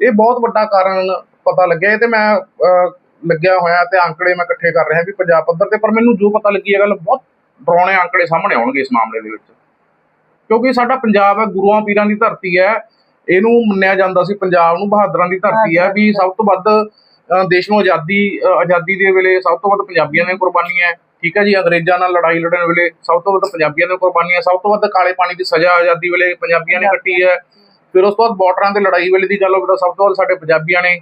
ਇਹ ਬਹੁਤ ਵੱਡਾ ਕਾਰਨ ਪਤਾ ਲੱਗਿਆ। ਇਹ ਤੇ ਮੈਂ ਲੱਗਿਆ ਹੋਇਆ ਤੇ ਅੰਕੜੇ ਮੈਂ ਇਕੱਠੇ ਕਰ ਰਿਹਾ ਵੀ ਪੰਜਾਬ ਪੱਧਰ ਤੇ ਪਰ ਮੈਨੂੰ ਜੋ ਪਤਾ ਲੱਗੀ ਇਹ ਗੱਲ ਬਹੁਤ ਡਰਾਉਣੇ ਅੰਕੜੇ ਸਾਹਮਣੇ ਆਉਣਗੇ ਇਸ ਮਾਮਲੇ ਦੇ ਵਿੱਚ। ਕਿਉਂਕਿ ਸਾਡਾ ਪੰਜਾਬ ਹੈ ਗੁਰੂਆਂ ਪੀਰਾਂ ਦੀ ਧਰਤੀ ਹੈ। ਇਹਨੂੰ ਮੰਨਿਆ ਜਾਂਦਾ ਸੀ ਪੰਜਾਬ ਨੂੰ ਬਹਾਦਰਾਂ ਦੀ ਧਰਤੀ ਹੈ ਵੀ ਸਭ ਤੋਂ ਵੱਧ ਦੇਸ਼ ਨੂੰ ਆਜ਼ਾਦੀ ਆਜ਼ਾਦੀ ਦੇ ਵੇਲੇ ਸਭ ਤੋਂ ਵੱਧ ਪੰਜਾਬੀਆਂ ਨੇ ਕੁਰਬਾਨੀਆਂ। ਠੀਕ ਹੈ ਜੀ ਅੰਗਰੇਜ਼ਾਂ ਨਾਲ ਲੜਾਈ ਲੜਨ ਵੇਲੇ ਸਭ ਤੋਂ ਵੱਧ ਪੰਜਾਬੀਆਂ ਨੇ ਕੁਰਬਾਨੀਆਂ ਸਭ ਤੋਂ ਵੱਧ ਕਾਲੇ ਪਾਣੀ ਦੀ ਸਜ਼ਾ ਆਜ਼ਾਦੀ ਵੇਲੇ ਪੰਜਾਬੀਆਂ ਨੇ ਕੱਟੀ ਹੈ। ਫਿਰ ਉਸ ਤੋਂ ਬਾਅਦ ਬਾਰਡਰਾਂ ਤੇ ਲੜਾਈ ਵੇਲੇ ਦੀ ਗੱਲ ਹੋਵੇ ਤਾਂ ਸਭ ਤੋਂ ਵੱਧ ਸਾਡੇ ਪੰਜਾਬੀਆਂ ਨੇ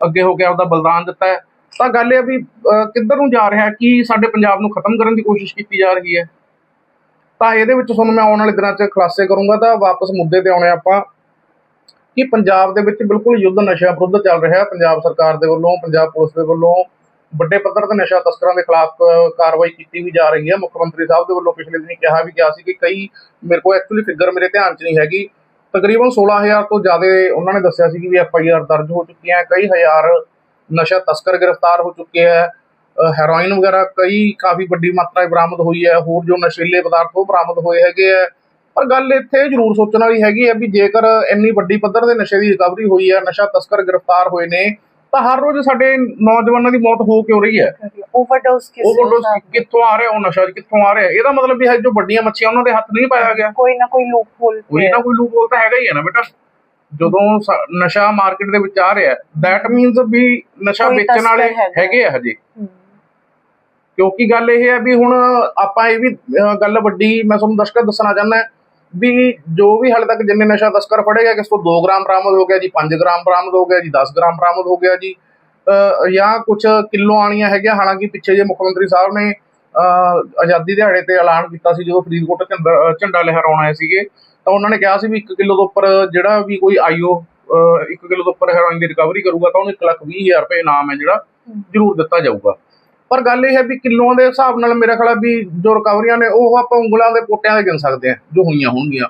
ਅੱਗੇ ਹੋ ਕੇ ਆਪਦਾ ਬਲਿਦਾਨ ਦਿੱਤਾ ਹੈ। ਤਾਂ ਗੱਲ ਇਹ ਵੀ ਕਿੱਧਰ ਨੂੰ ਜਾ ਰਿਹਾ, ਕਿ ਸਾਡੇ ਪੰਜਾਬ ਨੂੰ ਖਤਮ ਕਰਨ ਦੀ ਕੋਸ਼ਿਸ਼ ਕੀਤੀ ਜਾ ਰਹੀ ਹੈ? ਤਾਂ ਇਹਦੇ ਵਿੱਚ ਤੁਹਾਨੂੰ ਮੈਂ ਆਉਣ ਵਾਲੇ ਦਿਨਾਂ 'ਚ ਖੁਲਾਸੇ ਕਰੂੰਗਾ, ਤਾਂ ਵਾਪਸ ਮੁੱਦੇ ਤੇ ਆਉਣੇ ਆਪਾਂ। ਕਿ ਪੰਜਾਬ ਦੇ ਵਿੱਚ ਬਿਲਕੁਲ ਯੁੱਧ ਨਸ਼ਾ ਵਿਰੁੱਧ ਚੱਲ ਰਿਹਾ ਹੈ। ਪੰਜਾਬ ਸਰਕਾਰ ਦੇ ਵੱਲੋਂ, ਪੰਜਾਬ ਪੁਲਿਸ ਦੇ ਵੱਲੋਂ ਵੱਡੇ ਪੱਧਰ ਤੇ ਨਸ਼ਾ ਤਸਕਰਾਂ ਦੇ ਖਿਲਾਫ ਕਾਰਵਾਈ ਕੀਤੀ ਵੀ ਜਾ ਰਹੀ ਹੈ। ਮੁੱਖ ਮੰਤਰੀ ਸਾਹਿਬ ਦੇ ਵੱਲੋਂ ਪਿਛਲੇ ਦਿਨੀ ਕਿਹਾ ਵੀ ਗਿਆ ਸੀ ਕਿ ਕਈ, ਮੇਰੇ ਕੋਲ ਐਕਚੁਅਲੀ ਫਿਗਰ ਮੇਰੇ ਧਿਆਨ 'ਚ ਨਹੀਂ ਹੈਗੀ। ਤਕਰੀਬਨ 16000 ਤੋਂ ਜ਼ਿਆਦਾ ਉਹਨਾਂ ਨੇ ਦੱਸਿਆ ਸੀ ਕਿ ਵੀ ਐਫ ਆਈ ਆਰ ਦਰਜ ਹੋ ਚੁੱਕੀਆਂ ਹੈ। ਕਈ ਹਜ਼ਾਰ ਨਸ਼ਾ ਤਸਕਰ ਗ੍ਰਿਫਤਾਰ ਹੋ ਚੁੱਕੇ ਹੈ। ਹੈਰੋਇਨ ਵਗੈਰਾ ਕਈ ਕਾਫੀ ਵੱਡੀ ਮਾਤਰਾ ਬਰਾਮਦ ਹੋਈ ਹੈ। ਹੋਰ ਜੋ ਨਸ਼ੀਲੇ ਪਦਾਰਥ ਉਹ ਬਰਾਮਦ ਹੋਏ ਹੈਗੇ ਹੈ। ਪਰ ਗੱਲ ਇੱਥੇ ਜ਼ਰੂਰ ਸੋਚਣ ਵਾਲੀ ਹੈਗੀ ਹੈ ਵੀ ਜੇਕਰ ਇੰਨੀ ਵੱਡੀ ਪੱਧਰ ਦੇ ਨਸ਼ੇ ਦੀ ਰਿਕਵਰੀ ਹੋਈ ਹੈ, ਨਸ਼ਾ ਤਸਕਰ ਗ੍ਰਿਫਤਾਰ ਹੋਏ ਨੇ, ਤਾਂ ਹਰ ਰੋਜ਼ ਸਾਡੇ ਨੌਜਵਾਨਾਂ ਦੀ ਮੌਤ ਹੋ ਕਿਉਂ ਰਹੀ ਹੈ? ਓਵਰਡੋਸ ਕਿਸੇ ਓਵਰਡੋਸ ਨਾਲ ਆ ਰਿਹਾ ਉਹ ਨਸ਼ਾ ਜੀ ਆ ਰਿਹਾ? ਇਹਦਾ ਮਤਲਬ ਵੀ ਹੈ ਜੋ ਵੱਡੀਆਂ ਮੱਛੀਆਂ ਉਹਨਾਂ ਦੇ ਹੱਥ ਨਹੀਂ ਪਾਇਆ ਗਿਆ। ਕੋਈ ਨਾ ਕੋਈ ਲੂਪ ਹੋਲ ਕੋਈ ਨਾ ਕੋਈ ਲੂਪਹੋਲ ਤਾਂ ਹੈਗਾ ਹੀ ਹੈ ਨਾ ਬੇਟਾ। ਜਦੋਂ ਨਸ਼ਾ ਮਾਰਕੀਟ ਦੇ ਵਿੱਚ ਆ ਰਿਹਾ ਦੈਟ ਮੀਨਸ ਵੀ ਨਸ਼ਾ ਵੇਚਣ ਵਾਲੇ ਹੈਗੇ। ਆ ਹਜੇ। ਕਿਉਂਕਿ ਗੱਲ ਇਹ ਹੈ ਵੀ ਹੁਣ ਆਪਾਂ ਇਹ ਵੀ ਗੱਲ ਵੱਡੀ ਮੈਂ ਤੁਹਾਨੂੰ ਦਰਸ਼ਕਾਂ ਦੱਸਣਾ ਚਾਹੁੰਦਾ ਵੀ ਜੋ ਵੀ ਹਾਲੇ ਤੱਕ ਜਿੰਨੇ ਨਸ਼ਾ ਤਸਕਰ ਫੜੇ ਗਏ ਕਿਸ ਤੋਂ 2 ਗ੍ਰਾਮ ਬਰਾਮਦ ਹੋ ਗਿਆ ਜੀ 5 ਗ੍ਰਾਮ ਬਰਾਮਦ ਹੋ ਗਿਆ ਜੀ 10 ਗ੍ਰਾਮ ਬਰਾਮਦ ਹੋ ਗਿਆ ਜੀ ਜਾਂ ਕੁਝ ਕਿਲੋ ਆਣੀਆਂ ਹੈਗੀਆਂ ਹਾਲਾਂਕਿ ਪਿੱਛੇ ਜੇ ਮੁੱਖ ਮੰਤਰੀ ਸਾਹਿਬ ਨੇ ਅਹ, ਆਜ਼ਾਦੀ ਦਿਹਾੜੇ ਤੇ ਐਲਾਨ ਕੀਤਾ ਸੀ ਜਦੋਂ ਫਰੀਦਕੋਟ ਝੰਡਾ ਅਹ, ਆਏ ਸੀਗੇ ਤਾਂ ਉਹਨਾਂ ਨੇ ਕਿਹਾ ਸੀ ਵੀ 1 ਕਿਲੋ ਤੋਂ ਉੱਪਰ ਜਿਹੜਾ ਵੀ ਕੋਈ ਆਈਓ 1 ਕਿਲੋ ਤੋਂ ਉੱਪਰ ਹੈਰੋਇਨ ਦੀ ਰਿਕਵਰੀ ਕਰੂਗਾ ਤਾਂ ਉਹਨੂੰ 1 ਲੱਖ 20 ਹਜ਼ਾਰ ਰੁਪਏ ਇਨਾਮ ਹੈ ਜਿਹੜਾ ਜ਼ਰੂਰ ਦਿੱਤਾ ਜਾਊਗਾ। ਪਰ ਗੱਲ ਇਹ ਹੈ ਵੀ ਕਿਲੋਆਂ ਦੇ ਹਿਸਾਬ ਨਾਲ ਮੇਰਾ ਖਿਆਲ ਵੀ ਜੋ ਰਿਕਵਰੀਆਂ ਨੇ ਉਹ ਆਪਾਂ ਉਂਗਲਾਂ ਦੇ ਪੋਟਿਆਂ 'ਤੇ ਗਿਣ ਸਕਦੇ ਆ ਜੋ ਹੋਈਆਂ ਹੋਣਗੀਆਂ।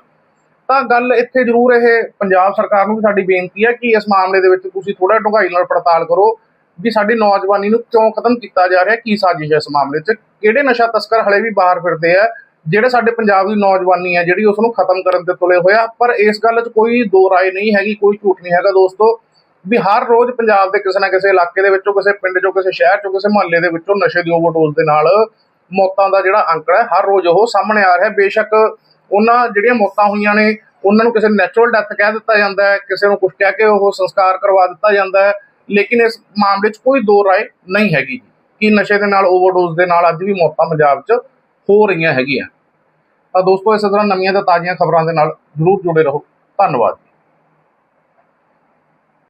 ਤਾਂ ਗੱਲ ਇੱਥੇ ਜ਼ਰੂਰ ਇਹ ਪੰਜਾਬ ਸਰਕਾਰ ਨੂੰ ਵੀ ਸਾਡੀ ਬੇਨਤੀ ਹੈ ਕਿ ਇਸ ਮਾਮਲੇ ਦੇ ਵਿੱਚ ਤੁਸੀਂ ਥੋੜਾ ਡੂੰਘਾਈ ਨਾਲ ਪੜਤਾਲ ਕਰੋ ਵੀ ਸਾਡੀ ਨੌਜਵਾਨੀ ਨੂੰ ਕਿਉਂ ਖਤਮ ਕੀਤਾ ਜਾ ਰਿਹਾ, ਕੀ ਸਾਜ਼ਿਸ਼ ਹੈ ਇਸ ਮਾਮਲੇ 'ਚ? ਕਿਹੜੇ ਨਸ਼ਾ ਤਸਕਰ ਹਲੇ ਵੀ ਬਾਹਰ ਫਿਰਦੇ ਆ? ਜਿਹੜੇ ਸਾਡੇ ਪੰਜਾਬ ਦੀ ਨੌਜਵਾਨੀ ਹੈ, ਜਿਹੜੀ ਉਸ ਨੂੰ ਖਤਮ ਕਰਨ ਤੇ ਤੁਲੇ ਹੋਇਆ, ਪਰ ਇਸ ਗੱਲ 'ਚ ਕੋਈ ਦੋ ਰਾਏ ਨਹੀਂ ਹੈਗੀ, ਕੋਈ ਝੂਠ ਨਹੀਂ ਹੈਗਾ ਦੋਸਤੋ, ਵੀ ਹਰ ਰੋਜ਼ ਪੰਜਾਬ ਦੇ ਕਿਸੇ ਨਾ ਕਿਸੇ ਇਲਾਕੇ ਦੇ ਵਿੱਚੋਂ, ਕਿਸੇ ਪਿੰਡ ਚੋਂ, ਕਿਸੇ ਸ਼ਹਿਰ ਚੋਂ, ਕਿਸੇ ਮੁਹੱਲੇ ਦੇ ਵਿੱਚੋਂ ਨਸ਼ੇ ਦੀ ਓਵਰਡੋਜ਼ ਦੇ ਨਾਲ ਮੌਤਾਂ ਦਾ ਜਿਹੜਾ ਅੰਕੜਾ ਹੈ, ਹਰ ਰੋਜ਼ ਉਹ ਸਾਹਮਣੇ ਆ ਰਿਹਾ। ਹੈ ਬੇਸ਼ੱਕ ਉਹਨਾਂ ਜਿਹੜੀਆਂ ਮੌਤਾਂ ਹੋਈਆਂ ਨੇ, ਉਹਨਾਂ ਨੂੰ ਕਿਸੇ ਨੈਚੁਰਲ ਡੈਥ ਕਹਿ ਦਿੱਤਾ ਜਾਂਦਾ ਹੈ, ਕਿਸੇ ਨੂੰ ਕੁਝ ਕਹਿ ਕੇ ਉਹ ਸੰਸਕਾਰ ਕਰਵਾ ਦਿੱਤਾ ਜਾਂਦਾ ਹੈ। ਲੇਕਿਨ ਇਸ ਮਾਮਲੇ 'ਚ ਕੋਈ ਦੋ ਰਾਏ ਨਹੀਂ ਹੈਗੀ ਕਿ ਨਸ਼ੇ ਦੇ ਨਾਲ ਓਵਰਡੋਜ਼ ਦੇ ਨਾਲ ਅੱਜ ਵੀ ਮੌਤਾਂ ਪੰਜਾਬ 'ਚ ਹੋ ਰਹੀਆਂ ਹੈਗੀਆਂ। ਤਾਂ ਦੋਸਤੋ, ਇਸੇ ਤਰ੍ਹਾਂ ਨਵੀਆਂ ਤੇ ਤਾਜ਼ੀਆਂ ਖਬਰਾਂ ਦੇ ਨਾਲ ਜ਼ਰੂਰ ਜੁੜੇ ਰਹੋ। ਧੰਨਵਾਦ।